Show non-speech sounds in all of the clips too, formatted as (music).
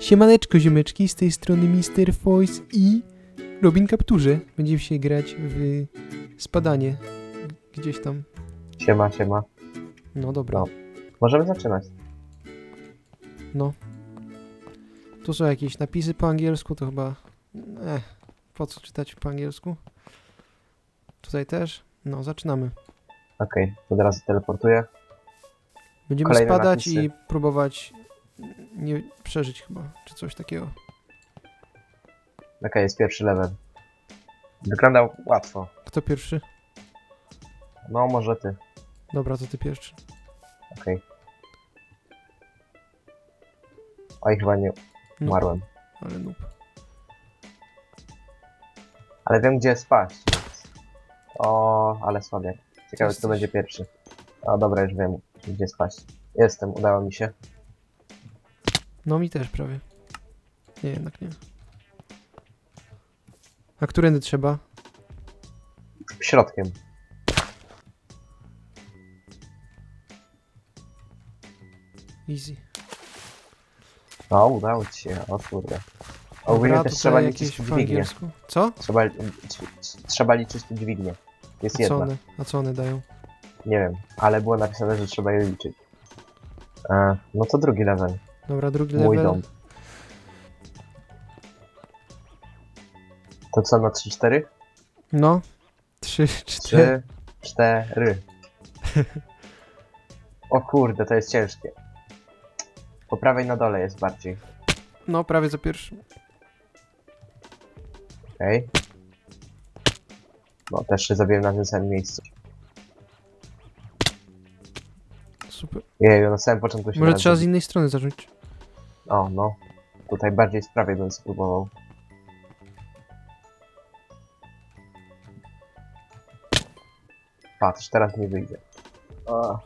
Siemaneczko ziomeczki, z tej strony Mr. Voice i Robin Kapturze. Będziemy się grać w spadanie. Gdzieś tam. Siema, siema. No dobra. No. Możemy zaczynać. Tu są jakieś napisy po angielsku, to chyba... Eh, po co czytać po angielsku? Tutaj też? No, zaczynamy. Okej, od razu teleportuję. Będziemy Kolejne spadać napisy. i próbować nie przeżyć chyba, czy coś takiego. Okej, jest pierwszy level. Wyglądał łatwo. Kto pierwszy? No, może ty. Dobra, to ty pierwszy. Okej. Oj, chyba nie No, umarłem. ale noob. Ale wiem, gdzie spaść. Więc... O, ale słabiak. Ciekawe, Jesteś. kto będzie pierwszy. O, dobra, już wiem, gdzie spaść. Jestem, udało mi się. No mi też prawie. Nie, jednak nie. A którędy trzeba? Środkiem. Easy. O, udało ci się, o kurde. Ogólnie też trzeba jakieś liczyć po dźwignię. angielsku. Co? Trzeba, trzeba liczyć tu dźwignię. Jest A co, jedna. one, a co one dają? Nie wiem, ale było napisane, że trzeba je liczyć. E, no to drugi level. Dobra, drugi Mój level. dom. To co na 3-4? No. Trzy, cztery. 3, 4. (laughs) O kurde, to jest ciężkie. Po prawej na dole jest bardziej. No, prawie za pierwszym. Okej. No, też się zabiłem na tym samym miejscu. Super. Jeju, na samym początku się Może trzeba z innej strony zacząć. O, no. Tutaj bardziej z prawej bym spróbował. Patrz, teraz nie wyjdzie. O.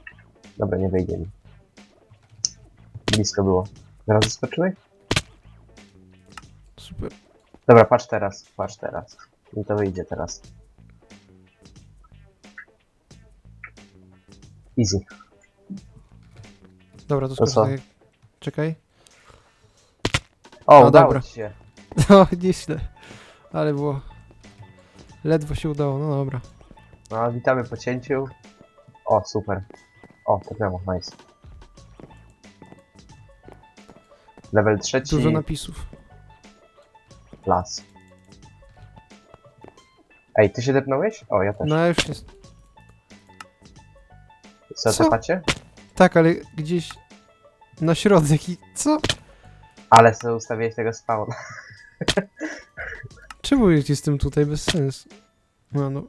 Dobra, nie wyjdzie mi. Blisko było. Zaraz zaskoczyłeś? Super. Dobra, patrz teraz, patrz teraz. I to wyjdzie teraz. Easy. Dobra, to To jak... Czekaj. O, No udało dobra. ci się. (laughs) No, nieźle. Ale było... Ledwo się udało, no dobra. No, witamy po cięciu. O, super. O, prawo, nice. Level trzeci. Dużo napisów. Las. Ej, ty się depnąłeś? O, ja też. No, już jest... Co, co? tepacie? Tak, ale gdzieś... Na środek i... Co? Ale sobie ustawiłeś tego spawna. (laughs) Czemu jestem tutaj bez sensu? No, no.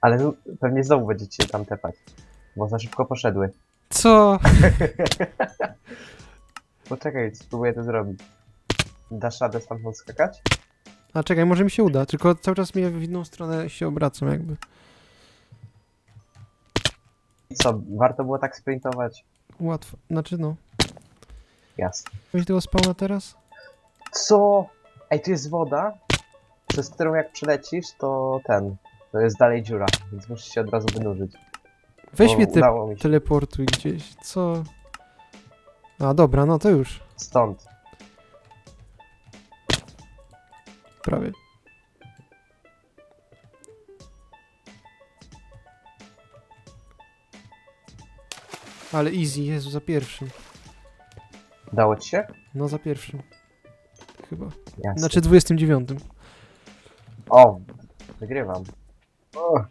Ale tu pewnie znowu będziecie tam tepać. Bo za szybko poszedły. Co? (laughs) Poczekaj, spróbuję to zrobić. Dasz radę stamtąd skakać? A czekaj, może mi się uda, tylko cały czas mnie w inną stronę się obracam jakby. I co, warto było tak sprintować? Łatwo. Znaczy no. Jasne. Weź tego spawna teraz? Co? Ej, tu jest woda, przez którą jak przelecisz, to ten, to jest dalej dziura, więc musisz się od razu wynurzyć. Weź mnie te Udało mi się. teleportuj gdzieś. Co? A dobra, no to już. Stąd. Prawie. Ale easy, Jezu, za pierwszym. Udało ci się? No za pierwszym. Chyba. Jasne. Znaczy 29. O, wygrywam. O.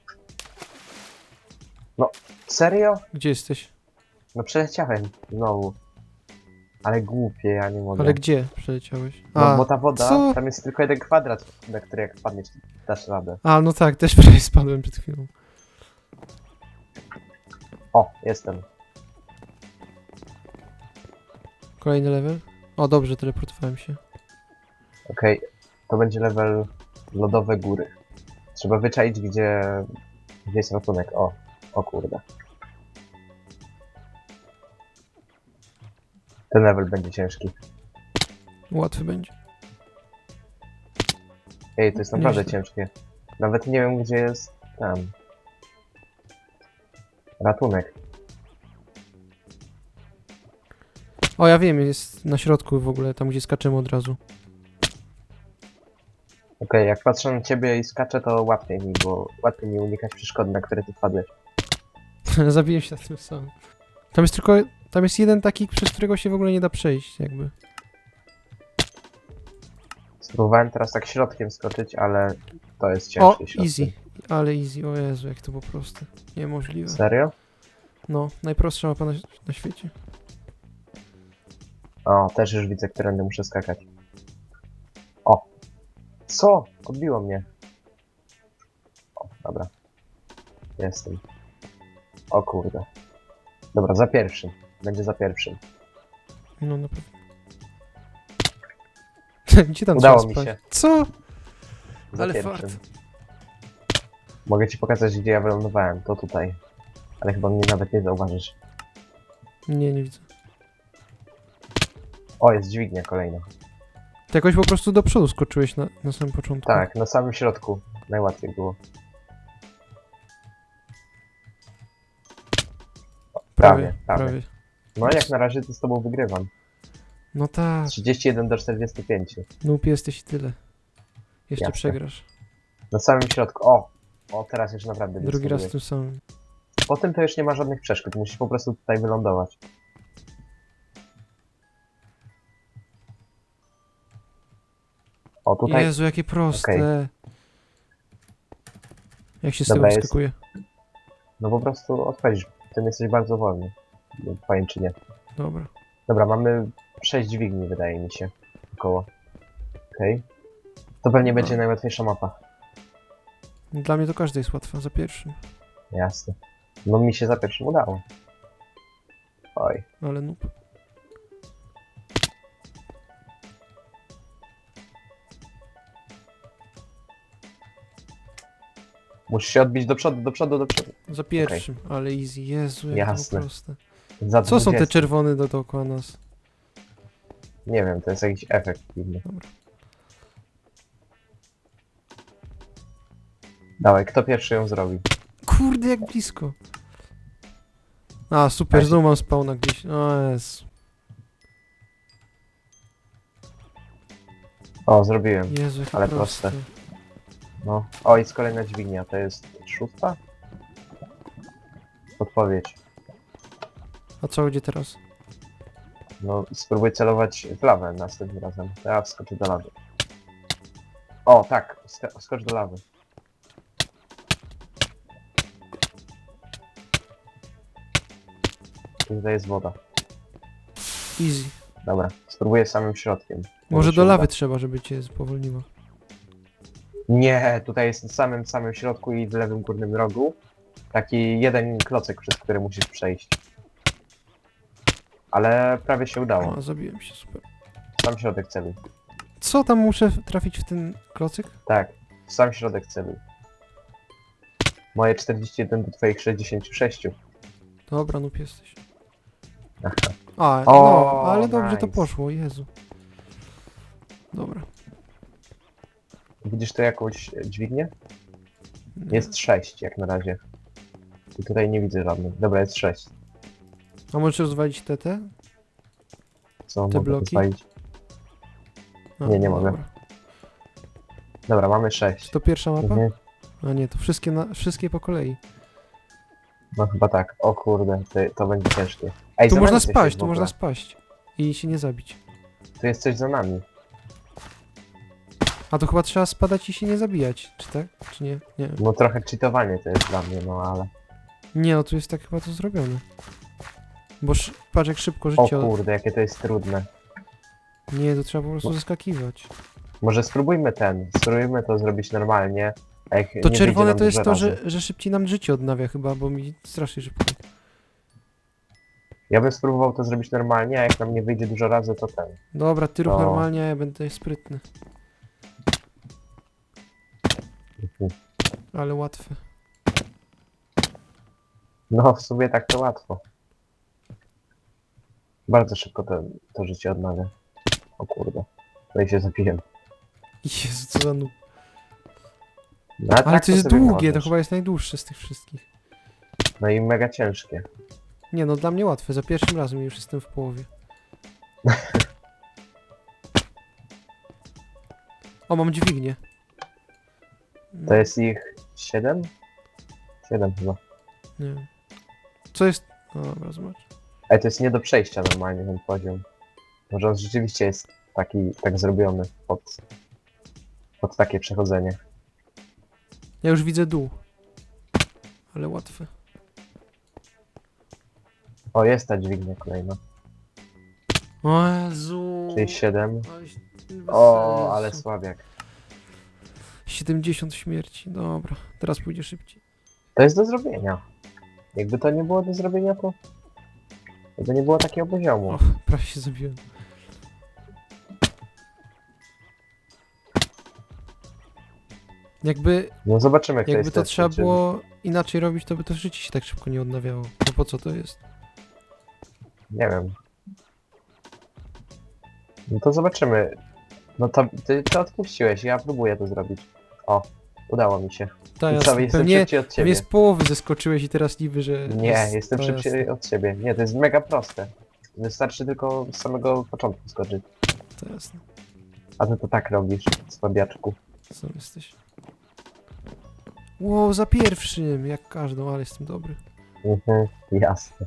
No, serio? Gdzie jesteś? No przeleciałem znowu. Ale głupie, ja nie mogę. Ale gdzie przeleciałeś? No, A, bo ta woda, co? tam jest tylko jeden kwadrat, na który jak wpadniesz, dasz radę. a no tak, też (laughs) prawie spadłem przed chwilą. O, jestem. Kolejny level? O, dobrze, teleportowałem się. Okej, to będzie level lodowe góry. Trzeba wyczaić, gdzie, gdzie jest ratunek. O, o kurde. Ten level będzie ciężki. Łatwy będzie. Ej, to jest naprawdę Nieźle. ciężkie. Nawet nie wiem, gdzie jest ten. Ratunek. O, ja wiem, jest na środku w ogóle, tam gdzie skaczemy od razu. Okej, jak patrzę na ciebie i skaczę, to łatwiej mi, bo łatwiej mi unikać przeszkody, na które ty wpadłeś. (laughs) Zabiję się na tym samym. Tam jest tylko, tam jest jeden taki, przez którego się w ogóle nie da przejść, jakby. Spróbowałem teraz tak środkiem skoczyć, ale to jest O, ciężkie środkiem. easy. Ale easy, o Jezu, jak to po prostu. Niemożliwe. Serio? No, najprostsza mapa na, na świecie. O, też już widzę, którędy muszę skakać. O! Co? Odbiło mnie. O, dobra. Jestem. O kurde. Dobra, za pierwszym. Będzie za pierwszym. No, na pewno. (laughs) Gdzie tam Udało trzeba mi spać? się. Co? Za Ale pierwszym. fart. Mogę ci pokazać, gdzie ja wylądowałem. To tutaj. Ale chyba mnie nawet nie zauważysz. Nie, nie widzę. O, jest dźwignia kolejna. Ty jakoś po prostu do przodu skoczyłeś na, na samym początku. Tak, na samym środku. Najłatwiej było. Prawie, prawie. No jak na razie to z tobą wygrywam. No tak, 31 do 45. noob jesteś i tyle. Jeszcze Jasne. przegrasz. Na samym środku. O! O, teraz już naprawdę Drugi raz w tym samym. Po tym to już nie ma żadnych przeszkód, musisz po prostu tutaj wylądować. O, tutaj. Jezu, jakie proste. Jak się z Dobra, tego jest- wyskakuje? No po prostu odchodzisz. Tym jesteś bardzo wolny. W pajęczynie. Dobra. Dobra, mamy 6 dźwigni, wydaje mi się. Około. Okej. To pewnie No. będzie najłatwiejsza mapa. Dla mnie to każda jest łatwa, za pierwszym. Jasne. No mi się za pierwszym udało. Oj. Ale noob. Musisz się odbić do przodu, do przodu, do przodu. Za pierwszym, ale easy. Jezu, jak Jasne. to proste. Za Co są te 20. czerwone do dookoła nas? Nie wiem, to jest jakiś efekt dziwny. Dobra. Dawaj, kto pierwszy ją zrobi? Kurde, jak blisko. A, super, Weź. znowu mam spawna gdzieś. O Jezu. O, zrobiłem. Jezu, jakie Ale proste. proste. No. O, jest kolejna dźwignia, to jest szósta? Odpowiedź. A co będzie teraz? No, spróbuj celować w lawę następnym razem. To ja wskoczę do lawy. O, tak, sk- skocz do lawy. Tutaj jest woda. Easy. Dobra, spróbuję samym środkiem. Może się do uda. lawy trzeba, żeby cię spowolniło. Nie, tutaj jest w samym, samym środku i w lewym górnym rogu. Taki jeden klocek, przez który musisz przejść. Ale prawie się udało. O, zabiłem się, super. Sam środek celu. Co tam muszę trafić w ten klocyk? Tak, w sam środek celu. Moje 41 do twoich 66. Dobra, noob jesteś. Aha. A, O, no, ale dobrze to nice. poszło, Jezu. Dobra. Widzisz tu jakąś dźwignię? Nie. Jest 6 jak na razie. I tutaj nie widzę żadnej. Dobra, jest 6. A możesz rozwalić TT? Co Te mogę bloki? pozwolić? A, Nie, nie mogę. Dobra. Dobra, mamy 6. Czy to pierwsza mapa? Mhm. A nie, to wszystkie, na, wszystkie po kolei. No chyba tak. O kurde, to, to będzie ciężkie. Ej, Tu za można nami coś spaść, w tu ogóle. można spaść. I się nie zabić. Tu jest coś za nami. A to chyba trzeba spadać i się nie zabijać, czy tak? Czy nie? Nie. No trochę cheatowanie to jest dla mnie, no ale... Nie, no tu jest tak chyba to zrobione. Bo sz- patrz jak szybko O życie... kurde, jakie to jest trudne. Nie, to trzeba po prostu zaskakiwać. Może spróbujmy ten, spróbujmy to zrobić normalnie. A jak To nie wyjdzie czerwone nam to jest dużo to, razy. że, że szybciej nam życie odnawia chyba, bo mi strasznie szybko. Ja bym spróbował to zrobić normalnie, a jak nam nie wyjdzie dużo razy, to ten. Dobra, ty rób normalnie, a ja będę sprytny. Ale łatwe. No, w sumie tak to łatwo. Bardzo szybko to, to życie odnawia. O kurde. No i się zapiłem. Jezu, co za noob. No, Ale tak to jest sobie długie, to możesz. chyba jest najdłuższe z tych wszystkich. No i mega ciężkie. Nie no, dla mnie łatwe, za pierwszym razem już jestem w połowie. (laughs) O, mam dźwignię. To jest ich 7? 7 chyba. Nie. Co jest... No dobra, zobacz. To jest nie do przejścia normalnie ten poziom. Może on rzeczywiście jest taki, tak zrobiony pod, pod takie przechodzenie. Ja już widzę dół. Ale łatwe. O, jest ta dźwignia kolejna. O Jezu. Czyli 7. Oj, bez O, sensu. ale słabiak. 70 śmierci. Dobra, teraz pójdzie szybciej. To jest do zrobienia. Jakby to nie było do zrobienia, to... Jakby nie było takiego poziomu. O, prawie się zabiłem. Jakby, No zobaczymy, jak to jakby jest to trzeba czy- było inaczej robić, to by to życie się tak szybko nie odnawiało. No po co to jest? Nie wiem. No to zobaczymy. No to ty to odpuściłeś, ja próbuję to zrobić. O, udało mi się. Jasne. co, jestem Pewnie, szybciej od ciebie. pewnie z połowy zeskoczyłeś i teraz niby, że... Nie, jest- jestem to szybciej jasne, od ciebie. Nie, to jest mega proste. Wystarczy tylko z samego początku skoczyć. To jasne. A ty to tak robisz, słabiaczku. Co jesteś? Wow, za pierwszym, jak każdą, ale jestem dobry. Mhm, jasne.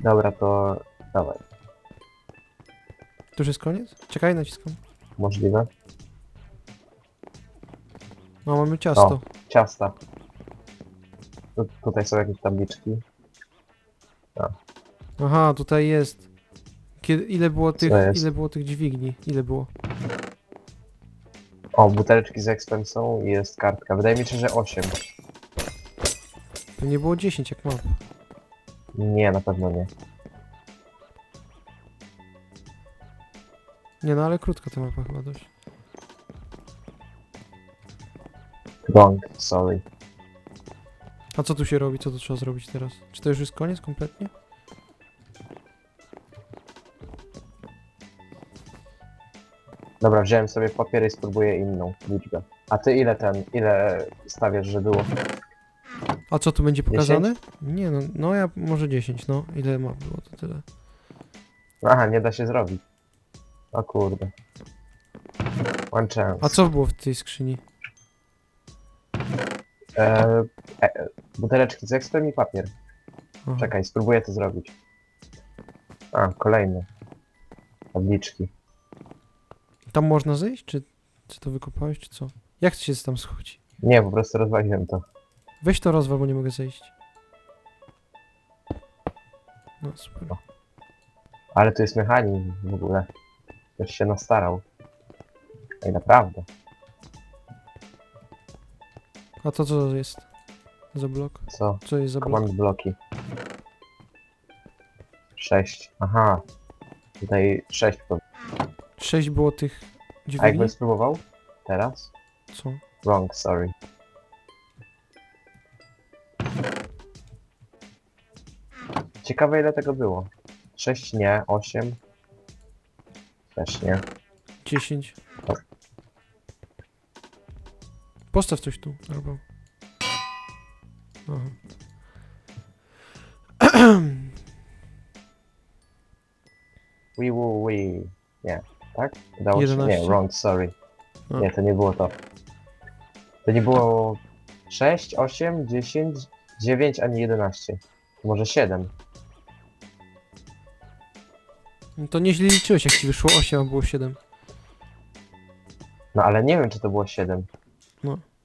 Dobra, to dawaj. To już jest koniec? Czekaj, naciskam. Możliwe. No, mamy ciasto. Ciasta. Tu, tutaj są jakieś tabliczki. Aha, tutaj jest. Kiedy, ile było tych, jest? ile było tych dźwigni? Ile było? O, buteleczki z expem są i jest kartka. Wydaje mi się, że 8. Pewnie było 10 jak mam. Nie, na pewno nie. Nie no, ale krótka ta mapa chyba dość. Wrong, sorry. A co tu się robi? Co tu trzeba zrobić teraz? Czy to już jest koniec kompletnie? Dobra, wziąłem sobie papier i spróbuję inną liczbę. A ty ile ten, ile stawiasz, że było? A co tu będzie pokazane? Nie no, no ja może 10, no. Ile map było, to tyle. Aha, nie da się zrobić. O kurde. One chance. A co było w tej skrzyni? E, e, buteleczki z expem i papier. Aha. Czekaj, spróbuję to zrobić. A, kolejne. Tabliczki. Tam można zejść? Czy, czy to wykopałeś, czy co? Jak się tam schodzi? Nie, po prostu rozwaliłem to. Weź to rozwal, bo nie mogę zejść. No super. Ale to jest mechanizm w ogóle. Ktoś się nastarał. Ej, naprawdę. A to co jest za blok? Co? Co jest za blok? Command bloki. 6. Aha. Tutaj 6. 6 było tych A dźwigni? jakbym spróbował? Teraz? Co? Wrong, sorry. Ciekawe ile tego było. 6 nie, 8. Też nie. 10. Postaw coś tu, albo... Aha. (clears throat) Wee woo wee. Nie, tak? Udało się? 11. Nie, wrong, sorry. A. Nie, to nie było to. To nie było 6, 8, 10, 9 ani 11. Może 7. No to nieźle liczyłeś, jak ci wyszło 8, a było 7. No ale nie wiem, czy to było 7. No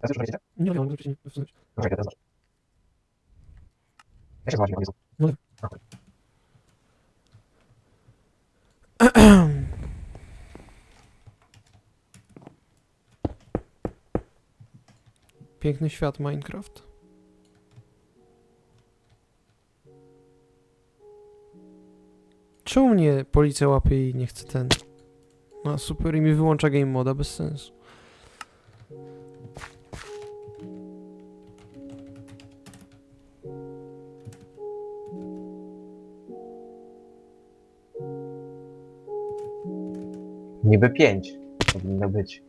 teraz już będziecie? Nie wiem, może nie wsunąć. Poczekaj, teraz zobacz. Ja się zobaczę, (clears throat) Jezu. Piękny świat Minecraft. Czemu mnie policja łapie i nie chce ten? No super, i mi wyłącza game moda, bez sensu. Niby pięć powinno być.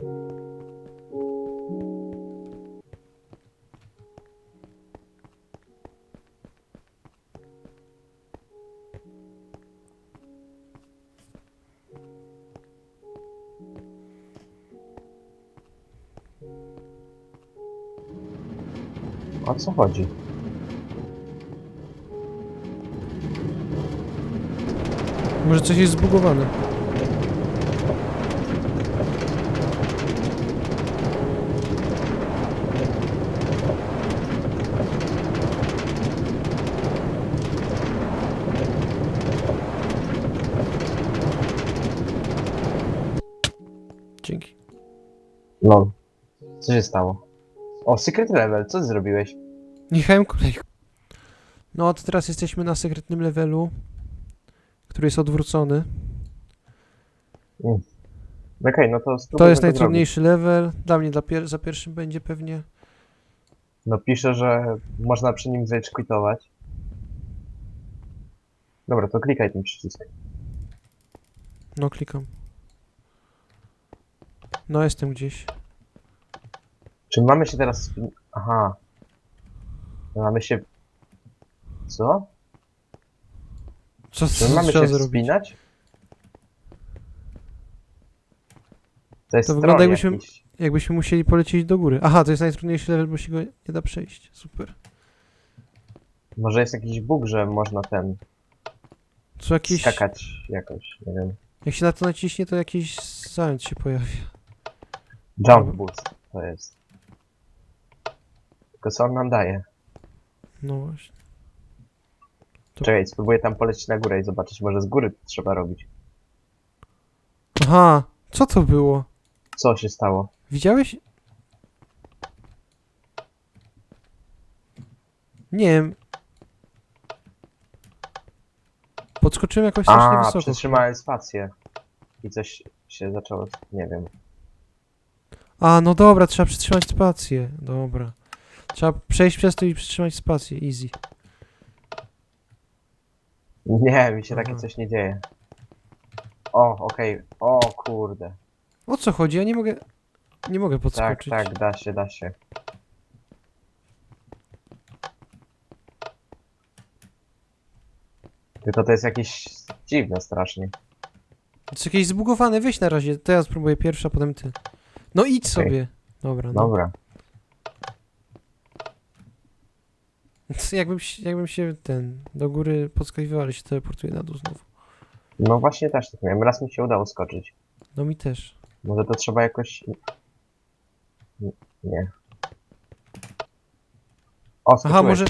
O co chodzi? Może coś jest zbugowane. No. Co się stało? O, secret level, co ty zrobiłeś? Jechałem kolejką. No to teraz jesteśmy na sekretnym levelu, który jest odwrócony. Okej, no to To jest zrobić. najtrudniejszy level. Dla mnie dla pier za pierwszym będzie pewnie. No pisze, że można przy nim quitować. Dobra, to klikaj ten przycisk. No klikam. No jestem gdzieś. Czy mamy się teraz... Aha. Mamy się... Co? Co, Czy co my mamy trzeba się zrobić? wspinać? To jest To wygląda jakbyśmy- jakiś. Jakbyśmy musieli polecieć do góry. Aha, to jest najtrudniejszy level, bo się go nie da przejść. Super. Może jest jakiś bóg, że można ten... Co jakieś. skakać jakoś, nie wiem. Jak się na to naciśnie, to jakiś zając się pojawia. Jump boost to jest. Tylko co on nam daje? No właśnie. To- Czekaj, spróbuję tam polecieć na górę i zobaczyć, może z góry trzeba robić. Aha, co to było? Co się stało? Widziałeś? Nie wiem. Podskoczyłem jakoś strasznie A, wysoko. przytrzymałem spację. I coś się zaczęło, nie wiem. A, no dobra, trzeba przytrzymać spację. Dobra. Trzeba przejść przez to i przytrzymać spację. Easy. Nie, mi się Aha. takie coś nie dzieje. O, okej. O, kurde. O co chodzi? Ja nie mogę... Nie mogę Tak, podskoczyć. tak, da się, da się. Tylko to jest jakieś dziwne strasznie. To jest jakieś zbugowane. Weź na razie. To ja spróbuję pierwsza, potem ty. No idź Okej. sobie. Dobra, no. Dobra. (laughs) Jakbym, się- jakbym się ten... Do góry podskakiwał, ale się teleportuje na dół znowu. No właśnie też tak miałem. Raz mi się udało skoczyć. No mi też. Może to trzeba jakoś... N- Nie. O, Aha, skoczyłeś. może...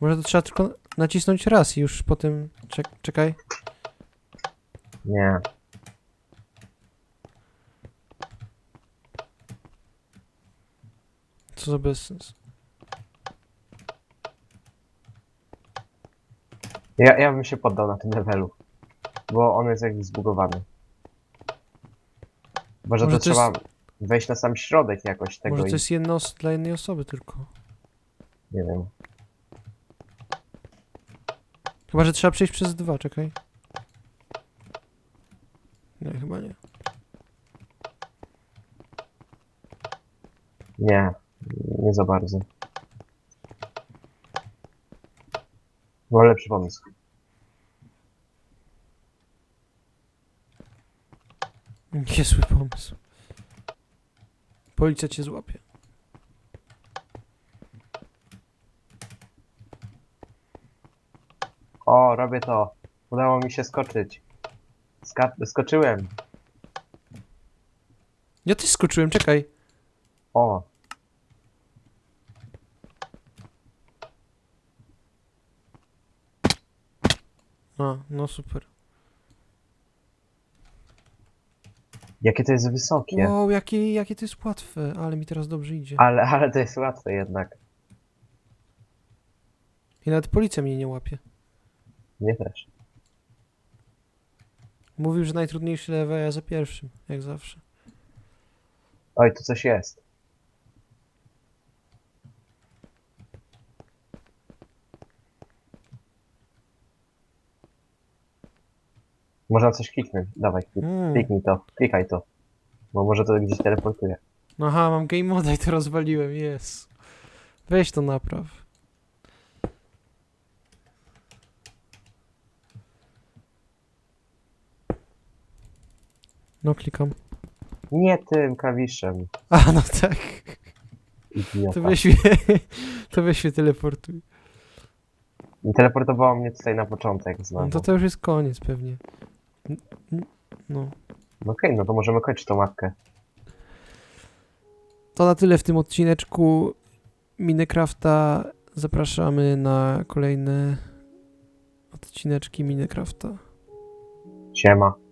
Może to trzeba tylko nacisnąć raz i już potem... Czek czekaj. Nie. Co za bezsens. Ja, ja bym się poddał na tym levelu. Bo on jest jakiś zbugowany. Może, Może to, to jest- trzeba wejść na sam środek jakoś tego Może to jest jedno os- dla jednej osoby tylko. Nie wiem. Chyba, że trzeba przejść przez dwa, czekaj. Nie, chyba nie. Nie. Nie za bardzo. Był lepszy pomysł. Niezły pomysł. Policja cię złapie. O, robię to. Udało mi się skoczyć. Ska skoczyłem. Ja też skoczyłem, czekaj. O, A, no super. jakie to jest wysokie. Wow, jakie, jakie to jest łatwe, ale mi teraz dobrze idzie. Ale, ale to jest łatwe jednak. I nawet policja mnie nie łapie. Mnie też. Mówił, że najtrudniejszy level, a ja za pierwszym, jak zawsze. Oj, tu coś jest. Można coś kliknąć. Dawaj, klik, Mm. kliknij to. Klikaj to. Bo może to gdzieś teleportuje. No Aha, mam game moda i to rozwaliłem, jest. Weź to napraw. No klikam. Nie tym klawiszem. A, no tak. Idiota. To weź mnie, (laughs) to weź mnie teleportuj. Teleportowało mnie tutaj na początek No znowu. to to już jest koniec pewnie. No. No Okej, no to możemy kończyć tą mapkę. To na tyle w tym odcineczku Minecrafta. Zapraszamy na kolejne odcineczki Minecrafta. Siema.